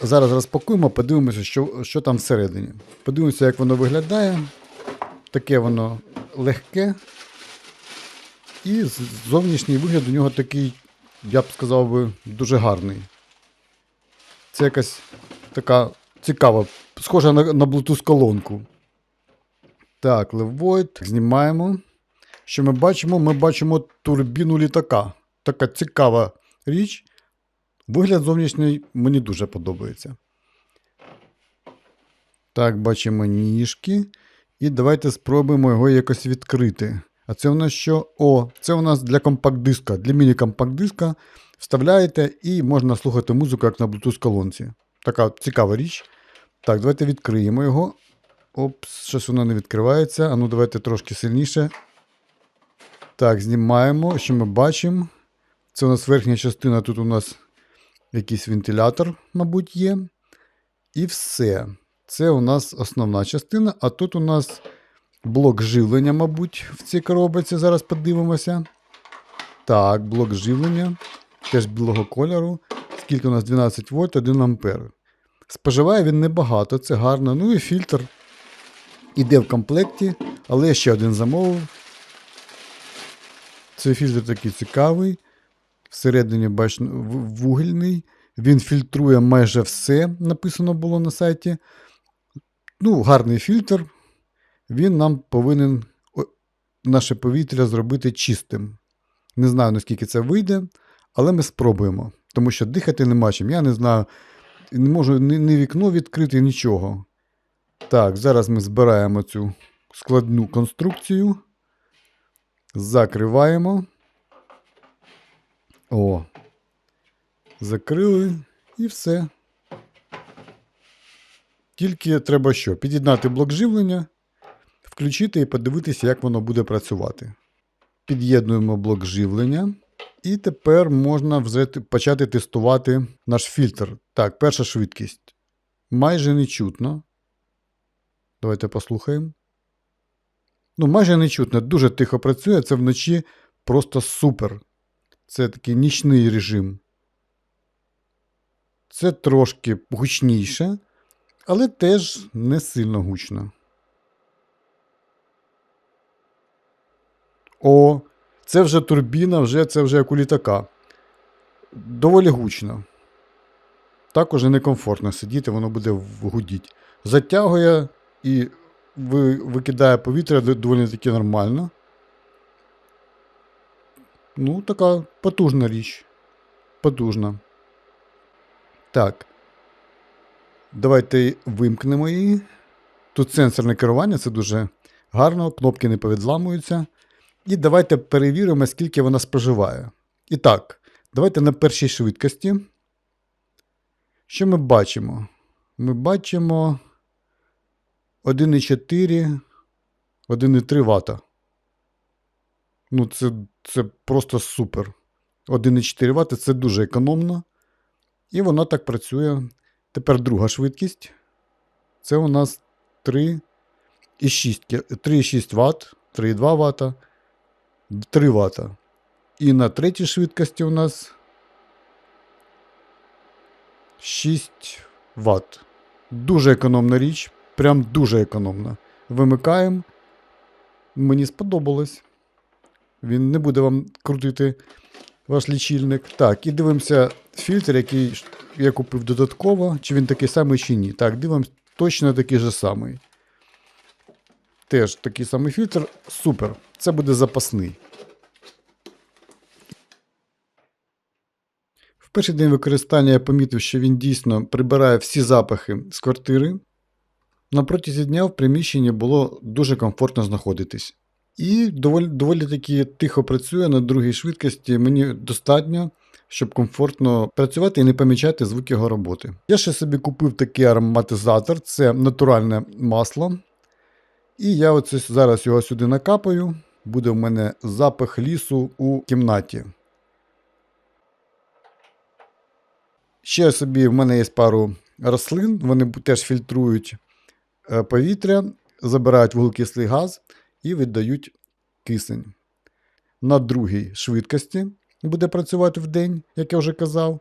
Зараз розпакуємо, подивимося, що, що там всередині. Подивимося, як воно виглядає. Таке воно легке. І зовнішній вигляд у нього такий, я б сказав би, дуже гарний. Це якась така цікава, схожа на, на Bluetooth колонку. Так, Levoid. Знімаємо. Що ми бачимо? Ми бачимо турбіну літака. Така цікава річ. Вигляд зовнішній мені дуже подобається. Так, бачимо ніжки. І давайте спробуємо його якось відкрити. А це у нас що? О, це у нас для компакт-диска, для міні-компакт-диска. Вставляєте і можна слухати музику, як на Bluetooth колонці. Така цікава річ. Так, давайте відкриємо його. Опс, щось воно не відкривається. А ну давайте трошки сильніше. Так, знімаємо. Що ми бачимо? Це у нас верхня частина, тут у нас якийсь вентилятор, мабуть, є. І все. Це у нас основна частина, а тут у нас блок живлення, мабуть, в цій коробці. Зараз подивимося. Так, блок живлення. Теж білого кольору. Скільки у нас 12 вольт, 1 ампер. Споживає він небагато, це гарно. Ну і фільтр іде в комплекті, але я ще один замовив. Цей фільтр такий цікавий. Всередині, бачно, вугільний. Він фільтрує майже все, написано було на сайті. Ну, гарний фільтр. Він нам повинен наше повітря зробити чистим. Не знаю, наскільки це вийде, але ми спробуємо. Тому що дихати нема чим. Я не знаю, не можу ні, вікно відкрити, нічого. Так, зараз ми збираємо цю складну конструкцію. Закриваємо. О. Закрили і все. Тільки треба що? Під'єднати блок живлення, включити і подивитися, як воно буде працювати. Під'єднуємо блок живлення. І тепер можна почати тестувати наш фільтр. Так, перша швидкість. Майже не чутно. Давайте послухаємо. Ну, майже не чутно. Дуже тихо працює. Це вночі просто супер. Це такий нічний режим. Це трошки гучніше, але теж не сильно гучно. О, це вже турбіна, вже, це вже як у літака. Доволі гучно. Так уже некомфортно сидіти, воно буде гудіти. Затягує і викидає повітря доволі таки нормально. Ну, така потужна річ. Потужна. Так. Давайте вимкнемо її. Тут сенсорне керування, це дуже гарно, кнопки не повідламуються. І давайте перевіримо, скільки вона споживає. І так, давайте на першій швидкості. Що ми бачимо? Ми бачимо 1,4, 1,3 Вт. Ну, це, це просто супер. 1,4 Вт це дуже економно. І воно так працює. Тепер друга швидкість. Це у нас 3,6 3,6 Вт, 3,2 Вт, 3 Вт. І на третій швидкості у нас 6 Вт. Дуже економна річ. Прям дуже економна. Вимикаємо. Мені сподобалось. Він не буде вам крутити ваш лічильник. Так, і дивимося фільтр, який я купив додатково, чи він такий самий, чи ні. Так, дивимося, точно такий же самий. Теж такий самий фільтр. Супер. Це буде запасний. В перший день використання я помітив, що він дійсно прибирає всі запахи з квартири. На протязі дня в приміщенні було дуже комфортно знаходитись. І доволі, доволі таки тихо працює на другій швидкості. Мені достатньо, щоб комфортно працювати і не помічати звук його роботи. Я ще собі купив такий ароматизатор, це натуральне масло. І я оце зараз його сюди накапаю. Буде в мене запах лісу у кімнаті. Ще собі в мене є пару рослин, вони теж фільтрують е, повітря, забирають вуглекислий газ і віддають кисень. На другій швидкості буде працювати в день, як я вже казав,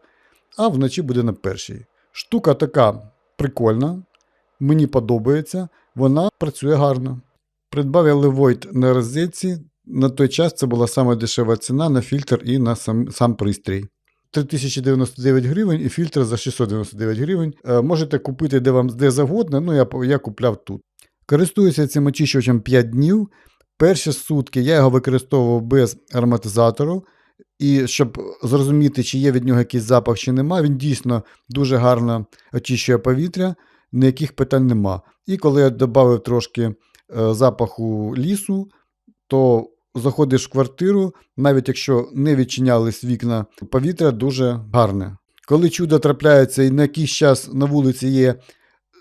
а вночі буде на першій. Штука така прикольна, мені подобається, вона працює гарно. Придбав я Levoid на розетці. На той час це була сама дешева ціна на фільтр і на сам, сам пристрій. 3099 гривень і фільтр за 699 гривень. Е, можете купити де вам де завгодно, ну я, я купляв тут. Користуюся цим очищувачем 5 днів. Перші сутки я його використовував без ароматизатору. І щоб зрозуміти, чи є від нього якийсь запах, чи нема, він дійсно дуже гарно очищує повітря, ніяких питань нема. І коли я додав трошки е, запаху лісу, то заходиш в квартиру, навіть якщо не відчинялись вікна, повітря дуже гарне. Коли чудо трапляється і на якийсь час на вулиці є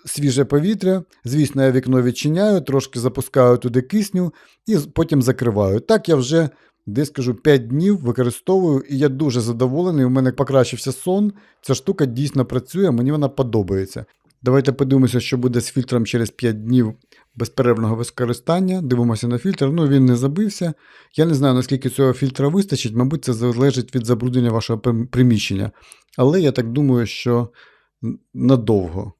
свіже повітря, звісно, я вікно відчиняю, трошки запускаю туди кисню і потім закриваю. Так я вже десь скажу 5 днів використовую, і я дуже задоволений. У мене покращився сон. Ця штука дійсно працює, мені вона подобається. Давайте подивимося, що буде з фільтром через 5 днів безперервного використання. Дивимося на фільтр. Ну він не забився. Я не знаю, наскільки цього фільтра вистачить, мабуть, це залежить від забруднення вашого приміщення. Але я так думаю, що надовго.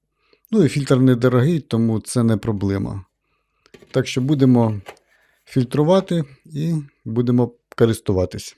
Ну і фільтр недорогий, тому це не проблема. Так що будемо фільтрувати і будемо користуватись.